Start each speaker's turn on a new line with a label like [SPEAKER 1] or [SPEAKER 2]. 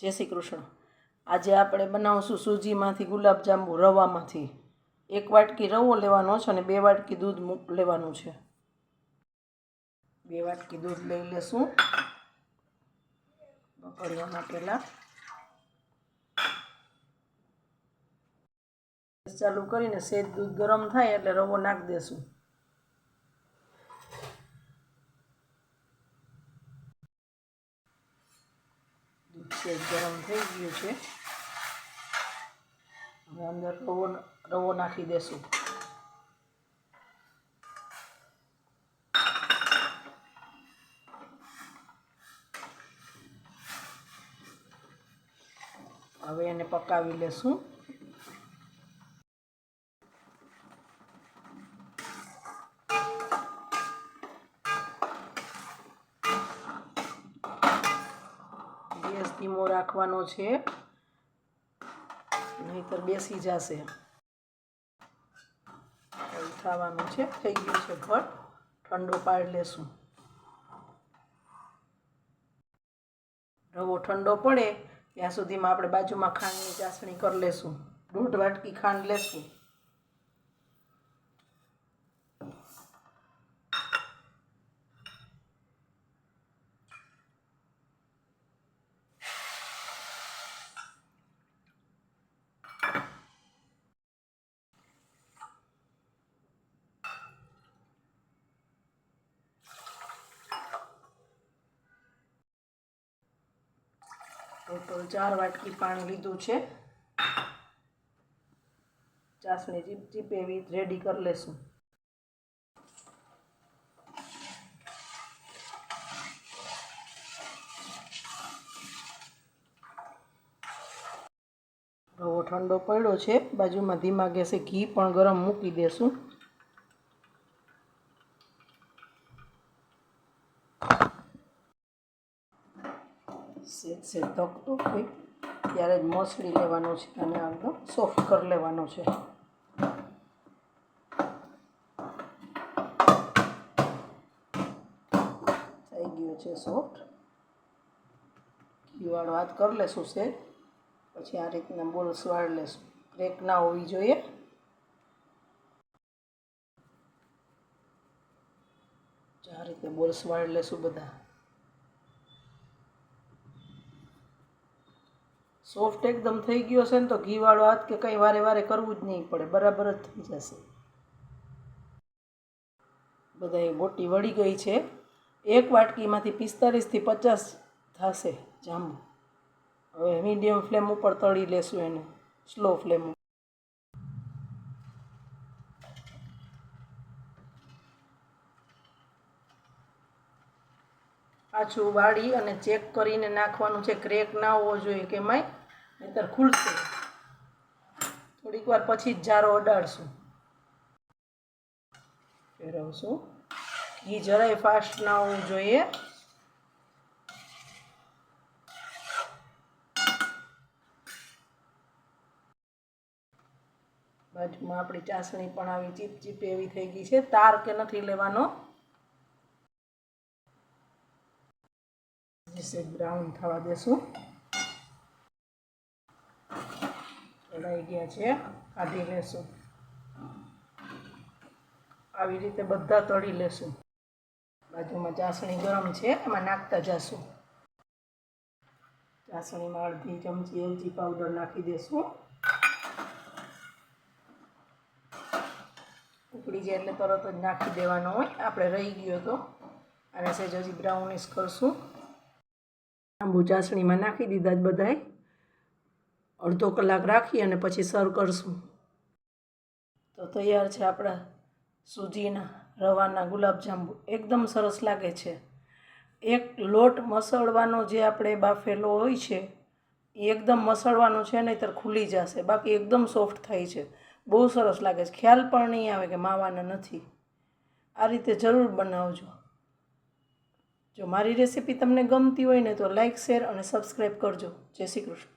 [SPEAKER 1] જય શ્રી કૃષ્ણ. આજે આપણે બનાવશું સૂજીમાંથી ગુલાબજાંબુ રવામાંથી. એક વાટકી રવો લેવાનો છે અને બે વાટકી દૂધ લેવાનું છે. બે વાટકી દૂધ લઈ લેશું. બકડવામાં પહેલાં ચાલુ કરીને સેજ દૂધ ગરમ થાય એટલે રવો નાખી દેશું. સેજ ગરમ થઈ ગયું છે. હવે અંદર રવો રવો નાખી દેશું. હવે એને પકાવી લેશું. ગેસ ધીમો રાખવાનો છે. નહીતર બેસી જશે. થવાનું છે, થઈ ગયું છે ઘટ. ઠંડો પાડી લેશું. રવો ઠંડો પડે, ત્યાં સુધીમાં આપણે બાજુમાં ખાંડની ચાસણી કરી લેશું. દોઢ વાટકી ખાંડ લેશું. ટોટલ ચાર વાટકી પાણી લીધું છે. ચાસણી ચીપ ચીપ એવી રેડી કરી લેશું. રવો ઠંડો પડ્યો છે. બાજુમાં ધીમા ગેસે ઘી પણ ગરમ મૂકી દેશું. સેજ સેજ ધકતો હોય ત્યારે જ મસળી લેવાનો છે અને આગળ સોફ્ટ કરી લેવાનો છે. થઈ ગયો છે સોફ્ટ ઘીવાળો હાથ કરી લેશું છે પછી આ રીતના બોલ્સ વાળી લેશું. ક્રેક ના હોવી જોઈએ. આ રીતે બોલ્સ વાળી લેશું બધા. સોફ્ટ એકદમ થઈ ગયો છે ને તો ઘીવાળો હાથ કે કંઈ વારે વારે કરવું જ નહીં પડે, બરાબર જ થઈ જશે. બધા બોટી વળી ગઈ છે. એક વાટકીમાંથી પિસ્તાલીસથી પચાસ થશે જાંબુ. હવે મીડિયમ ફ્લેમ ઉપર તળી લેશું એને, સ્લો ફ્લેમ પાછું વાળી અને ચેક કરીને નાખવાનું છે, ક્રેક ના હોવો જોઈએ કે માય નહીતર ખુલશે. થોડીક વાર પછી જ જારો અડાડશું. ફેરવશું. ઘી જરાય ફાસ્ટ ના હોવું જોઈએ. બાજુમાં આપણી ચાસણી પણ આવી ચીપ ચીપ એવી થઈ ગઈ છે. તાર કે નથી લેવાનો? બ્રાઉન થવા દેશું. ચડાઈ ગયા છે. કાઢી લેશું. આવી રીતે બધા તળી લેશું. બાજુમાં ચાસણી ગરમ છે, એમાં નાખતા જશું. ચાસણીમાં અડધી ચમચી એલચી પાવડર નાખી દેશું. ઉકળી જાય એટલે તરત જ નાખી દેવાનો હોય. આપણે રહી ગયો તો. અને સહેજ હજી બ્રાઉનિશ કરશું. આંબુ ચાસણીમાં નાખી દીધા જ બધાય. અડધો કલાક રાખી અને પછી સર્વ કરશું. તો તૈયાર છે આપણા સૂજીના રવાના ગુલાબજાંબુ. એકદમ સરસ લાગે છે. એક લોટ મસળવાનો જે આપણે બાફેલો હોય છે, એ એકદમ મસળવાનો છે, નહીંતર ખુલી જશે. બાકી એકદમ સોફ્ટ થાય છે. બહુ સરસ લાગે છે. ખ્યાલ પણ નહીં આવે કે માવાના નથી. આ રીતે જરૂર બનાવજો. જો મારી રેસીપી તમને ગમતી હોય ને તો લાઇક શેર અને સબસ્ક્રાઈબ કરજો. જય શ્રી કૃષ્ણ.